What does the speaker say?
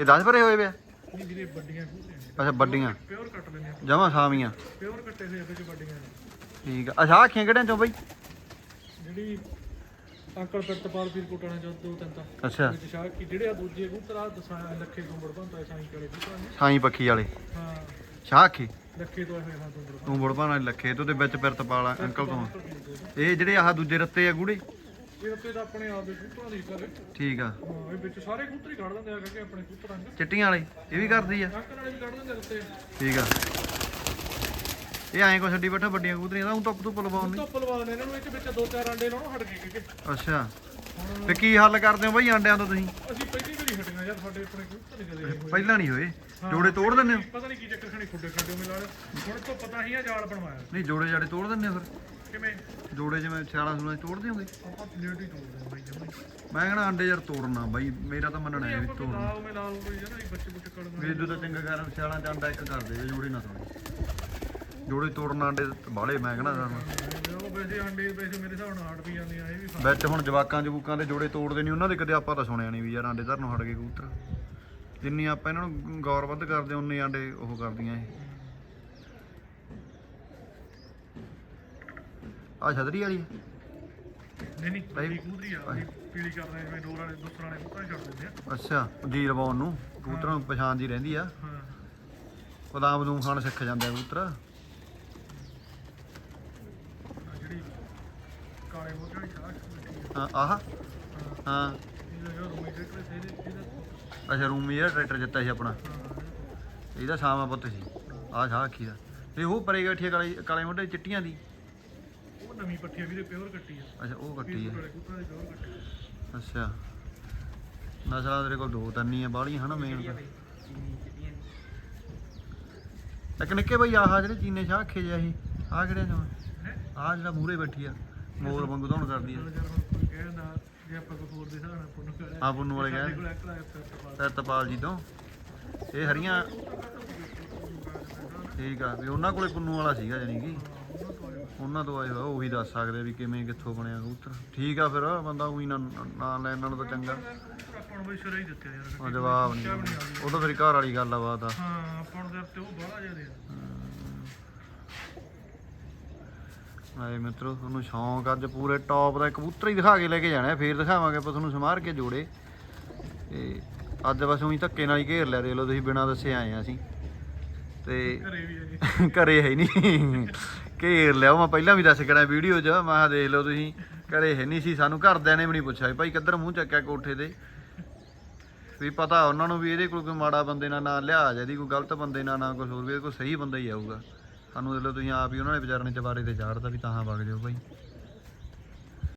ਇਹ 10 ਭਰੇ ਹੋਏ ਵੇ ਆ? ਨਹੀਂ ਵੀਰੇ ਵੱਡੀਆਂ ਨੇ ਅੱਛਾ ਵੱਡੀਆਂ। ਪਿਓਰ ਕੱਟ ਲੈਣੇ ਆਪਾਂ ਜਮਾ ਸਾਵੀਆਂ। ਪਿਓਰ ਕੱਟੇ ਹੋਏ ਇਹਦੇ ਚ ਵੱਡੀਆਂ ਨੇ। ਠੀਕ ਆ। ਅੱਛਾ ਆਖੀਆਂ ਕਿਹੜਿਆਂ ਚੋਂ ਬਈ? ਜਿਹੜੀ ਅੰਕਲ ਪਿਰਤਪਾਲ ਪੀਰ ਕੋਟਣਾ ਜੋ ਦੋ ਤਿੰਨ ਤਾਂ। ਅੱਛਾ। ਵਿੱਚ ਸ਼ਾਹ ਕੀ ਜਿਹੜੇ ਆ ਦੂਜੇ ਕਬੂਤਰ ਆ ਦਸਾਂ ਲੱਖੇ ਤੋਂ ਬੜਬੰਦਾ ਸਾਈਂ ਕਰੇ ਕਬੂਤਰਾਂ ਨੇ। ਸਾਈ ਪੱਖੀ ਵਾਲੇ। ਹਾਂ। ਸ਼ਾਹ ਆਖੀ? ਲੱਖੇ ਤੋਂ ਹੋਏ ਹਾਂ ਤੋਂ ਬੜਬੰਦਾ ਤੂੰ ਬੜਪਾਂ ਨਾਲ ਲੱਖੇ ਤੇ ਉਹਦੇ ਵਿੱਚ ਪਿਰਤਪਾਲ ਆ, ਅੰਕਲ ਤੋਂ ਇਹ ਜਿਹੜੇ ਆਹ ਦੂਜੇ ਰੱਤੇ ਆ ਗੂੜੇ? ਇਹ ਉੱਤੇ ਤਾਂ ਆਪਣੇ ਆਪ ਦੇ ਕਬੂਤਰਾਂ ਦੀ ਕਰੇ ਠੀਕ ਆ। ਹਾਂ ਇਹ ਵਿੱਚ ਸਾਰੇ ਕਬੂਤਰ ਹੀ ਕੱਢ ਦਿੰਦੇ ਆ ਕਿ ਆਪਣੇ ਕਬੂਤਰਾਂ ਦੇ ਚਿੱਟੀਆਂ ਵਾਲੇ ਇਹ ਵੀ ਕਰਦੀ ਆ। ਅੰਕਲ ਵਾਲੇ ਵੀ ਕੱਢ ਦਿੰਦੇ ਆ ਉੱਤੇ। ਠੀਕ ਆ। ਇਹ ਐਂ ਕੋ ਛੱਡੀ ਬੈਠਾ ਵੱਡੀਆਂ ਕਬੂਤਰੀਆਂ ਦਾ ਉਹ ਧੁੱਪ ਧੁੱਪ ਲਵਾਉਣ ਦੀ। ਧੁੱਪ ਲਵਾ ਨੇ ਇਹਨਾਂ ਨੂੰ ਇੱਕ ਵਿੱਚ ਦੋ ਚਾਰ ਅੰਡੇ ਲਾਉਣੋਂ ਹਟ ਗਏ ਕਿ ਅੱਛਾ। ਤੇ ਕੀ ਹੱਲ ਕਰਦੇ ਹੋ ਬਈ ਆਂਡਿਆਂ ਤੋਂ ਤੁਸੀਂ? ਅਸੀਂ ਪਹਿਲੀ ਵਾਰੀ ਹਟੀਆਂ ਯਾਰ ਸਾਡੇ ਆਪਣੇ ਕਬੂਤਰ ਨਹੀਂ ਕਦੇ ਹੋਏ। ਪਹਿਲਾਂ ਨਹੀਂ ਹੋਏ। ਜੋੜੇ ਤੋੜ ਦਿੰਦੇ ਹੋ? ਪਤਾ ਨਹੀਂ ਕੀ ਚੱਕਰ ਖਣੀ ਖੁੱਡੇ ਖੱਡੇ ਮਿਲਾ ਲਿਆ ਹੁਣ ਤੋਂ ਪਤਾ ਹੀ ਆ ਜਾਲ ਬਣਵਾਇਆ। ਨਹੀਂ ਜੋੜੇ ਜਾੜੇ ਤੋੜ ਦਿੰਦੇ ਹੋ ਫਿਰ। ਕਿਵੇਂ? ਜੋੜੇ ਜਿਵੇਂ ਸਿਆਲਾਂ ਸੂਲਾਂ 'ਚ ਤੋੜ ਦਿਓਗੇ ਆਪਾਂ ਲੇਟ ਹੀ ਤੋੜਦੇ ਆ ਬਾਈ ਜਮਾ ਮੈਂ ਕਹਿੰਦਾ ਆਂਡੇ ਯਾਰ ਤੋੜਨਾ ਬਾਈ ਮੇਰਾ ਤਾਂ ਮੰਨਣਾ ਹੈ ਵੀ ਤੋੜਨਾ। ਲਾਲ ਮੇ ਲਾਲ ਕੋਈ ਜਨਾ ਬੱਚੇ ਬੁੱਚੇ ਕੱਢ ਵੀ ਇਦੋਂ ਤਾਂ ਚੰਗਾ ਕਰ ਸਿਆਲਾਂ 'ਚ ਆਂਡਾ ਇੱਕ ਕਰਦੇ ਜੇ ਜੋੜੇ ਨਾ ਤੋੜੇ। ਜੋੜੇ ਤੋੜਨ ਆਂਡੇ ਬਾਲੇ ਮੈਂ ਕਹਿੰਦਾ ਸਾਨੂੰ ਉਹ ਵੈਸੇ ਅੰਡੇ ਵੈਸੇ ਮੇਰੇ ਹਿਸਾਬ ਨਾਲ ਹਟ ਵੀ ਜਾਂਦੇ ਆ ਇਹ ਵੀ ਵਿੱਚ ਹੁਣ ਜਵਾਕਾਂ ਜਵੂਕਾਂ ਦੇ ਜੋੜੇ ਤੋੜਦੇ ਨਹੀਂ ਉਹਨਾਂ ਦੇ ਕਦੇ ਆਪਾਂ ਤਾਂ ਸੁਣਿਆ ਨਹੀਂ ਵੀ ਯਾਰ ਆਂਡੇ ਧਰਨੋਂ ਹਟ ਗਏ ਕਬੂਤਰ। ਜਿੰਨੀ ਆਪਾਂ ਇਹਨਾਂ ਨੂੰ ਗੌਰ ਵੱਧ ਕਰਦੇ ਉਨੇ ਆਂਡੇ ਉਹ ਕਰਦੀਆਂ ਇਹ। ਆ ਛਤਰੀ ਵਾਲੀ ਹੈ? ਨਹੀਂ ਨਹੀਂ ਕੂਦਰੀ ਆ ਪੀਲੀ ਕਰਦੇ ਜਿਵੇਂ ਡੋਰ ਵਾਲੇ ਦੁਸਰ ਵਾਲੇ ਹੀ ਛੱਡ ਦਿੰਦੇ ਆ। ਅੱਛਾ ਜੀ ਰਵਾਉਣ ਨੂੰ ਕਬੂਤਰਾਂ ਨੂੰ ਪਛਾਣ ਜੀ ਰਹਿੰਦੀ ਆ। ਹਾਂ। ਬਦਾਮ ਬਦੂਮ ਖਾਣ ਸਿੱਖ ਜਾਂਦੇ ਆ ਕਬੂਤਰ ਆਹ ਜਿਹੜੀ ਕਾਲੇ ਮੋਟੇ ਵਾਲੀ ਸ਼ਾਹ ਆ ਹਾਂ, ਆਹ। ਹਾਂ। ਇਹ ਜਿਹੜਾ ਰੂਮੀ ਟਰੈਕਟਰ ਸੀ ਇਹਦੇ ਇਹਦਾ ਅੱਛਾ ਰੂਮੀ ਜਿਹੜਾ ਟਰੈਕਟਰ ਜਿੱਤਾ ਸੀ ਆਪਣਾ। ਹਾਂ ਇਹਦਾ ਸਾਮਾ ਪੁੱਤ ਸੀ। ਆਹ ਸ਼ਾਹ ਅੱਖੀ ਦਾ ਤੇ ਉਹ ਪਰੇ ਬੈਠੀ ਆ ਕਾਲੇ ਕਾਲੇ ਮੋਢੇ ਚਿੱਟੀਆਂ ਦੀ। ਉਹ ਨਵੀਂ ਪੱਠੀ ਆ ਵੀਰੇ ਪਿਓਰ ਕੱਟੀ ਆ। ਅੱਛਾ ਉਹ ਕੱਟੀ ਆ। ਵਾਲੇ ਕਬੂਤਰਾਂ ਦੀ ਪਿਓਰ ਕੱਟੀ ਆ। ਅੱਛਾ। ਨਸਲਾਂ ਤੇਰੇ ਕੋਲ ਦੋ ਤਿੰਨ ਹੀ ਆ ਬਾਹਲੀਆਂ ਹਨਾ ਮੇਨ ਤਾਂ। ਇੱਕ ਨਿੱਕੇ ਬਈ ਆਹ ਜਿਹੜੇ ਚੀਨੇ ਸ਼ਾਹ ਅੱਖੇ ਜਿਹਾ ਸੀ ਆਹ ਕਿਹੜੇ ਜਮਾ ਹੈ? ਆਹ ਜਿਹੜਾ ਮੂਰੇ ਬੈਠੀ ਆ ਮੋਰ ਵਾਂਗੂ ਧੌਣ ਕਰਦੀ ਆ। ਯਾਰ ਹੁਣ ਕੋਈ ਕਹਿਣਾ ਜੇ ਆਪਾਂ ਕਪੂਰ ਦੇ ਹਿਸਾਬ ਨਾਲ ਪੁੰਨ ਕਰਿਆ ਆ ਪੁੰਨੂ ਵਾਲੇ ਸਾਡੇ ਕਹਿੰਦੇ ਕੋਲ ਇੱਕ ਲਾਇਆ ਪਿਰਤਪਾਲ ਤਰਤਪਾਲ ਜੀ ਤੋਂ। ਇਹ ਹਰੀਆਂ। ਠੀਕ ਆ ਵੀ ਉਹਨਾਂ ਕੋਲੇ ਪੁੰਨੂ ਵਾਲਾ ਸੀਗਾ ਜਾਨੀ ਕਿ। ਉਹਨਾਂ ਤੋਂ ਆਏ ਹੋਇਆ ਉਹੀ ਦੱਸ ਸਕਦੇ ਵੀ ਕਿਵੇਂ ਕਿੱਥੋਂ ਬਣਿਆ ਕਬੂਤਰ। ਠੀਕ ਆ ਫਿਰ ਬੰਦਾ ਉਹੀ ਨਾ ਨਾ ਲੈਣ ਨਾਲੋਂ ਤਾਂ ਚੰਗਾ। ਆਪਾਂ ਨੂੰ ਬਈ ਸਿਰੇ ਹੀ ਦਿੱਤੇ ਯਾਰ ਉਹ ਜਵਾਬ ਨਹੀਂ ਉਹ ਤਾਂ ਤੇਰੀ ਘਰ ਵਾਲੀ ਗੱਲ ਆ ਬਾਤ ਆ। ਹਾਂ। ਆਪਾਂ ਨੂੰ ਤੇ ਉਹ ਬੜਾ ਜ਼ਿਆਦਾ ਆਏ ਮਿੱਤਰੋ ਤੁਹਾਨੂੰ ਸ਼ੌਂਕ ਅੱਜ ਪੂਰੇ ਟੌਪ ਦਾ ਕਬੂਤਰ ਹੀ ਦਿਖਾ ਕੇ ਲੈ ਕੇ ਜਾਣਾ ਫੇਰ ਦਿਖਾਵਾਂਗੇ ਆਪਾਂ ਤੁਹਾਨੂੰ ਸਮਾਰ ਕੇ ਜੋੜੇ। ਤੇ ਅੱਜ ਬਸ ਉਹੀ ਧੱਕੇ ਨਾਲ ਹੀ ਘੇਰ ਲਿਆ ਦੇਖ ਲਓ ਤੁਸੀਂ ਬਿਨਾਂ ਦੱਸੇ ਆਏ ਆ ਅਸੀਂ। ਤੇ ਘਰੇ ਵੀ ਹੈਗੇ। ਘਰੇ ਹੈ ਹੀ ਨਹੀਂ। ਘੇਰ ਲਿਆ। ਉਹ ਮੈਂ ਪਹਿਲਾਂ ਵੀ ਦੱਸ ਕਰਾਂ ਵੀਡੀਓ 'ਚ। ਮੈਂ ਕਿਹਾ ਦੇਖ ਲਓ ਤੁਸੀਂ, ਘਰੇ ਹੈ ਨਹੀਂ ਸੀ, ਸਾਨੂੰ ਘਰਦਿਆਂ ਨੇ ਵੀ ਨਹੀਂ ਪੁੱਛਿਆ ਵੀ ਭਾਈ ਕਿੱਧਰ ਮੂੰਹ ਚੱਕਿਆ ਕੋਠੇ ਤੇ। ਵੀ ਪਤਾ ਉਹਨਾਂ ਨੂੰ ਵੀ ਇਹਦੇ ਕੋਲ ਕੋਈ ਮਾੜਾ ਬੰਦੇ ਨਾਲ ਨਾ ਲਿਆ ਇਹਦੀ, ਕੋਈ ਗਲਤ ਬੰਦੇ ਨਾਲ ਨਾ ਕੋਈ ਹੋਰ ਵੀ, ਇਹਦੇ ਕੋਲ ਸਹੀ ਬੰਦਾ ਹੀ ਆਊਗਾ। ਸਾਨੂੰ ਦੇਖ ਲਓ ਤੁਸੀਂ ਆਪ ਹੀ ਉਹਨਾਂ ਨੇ ਵਿਚਾਰੇ ਨੇ ਚਵਾਰੇ ਤੇ ਚਾੜਤਾ ਵੀ ਤਾਂ ਵਗ ਜਾਓ ਭਾਈ।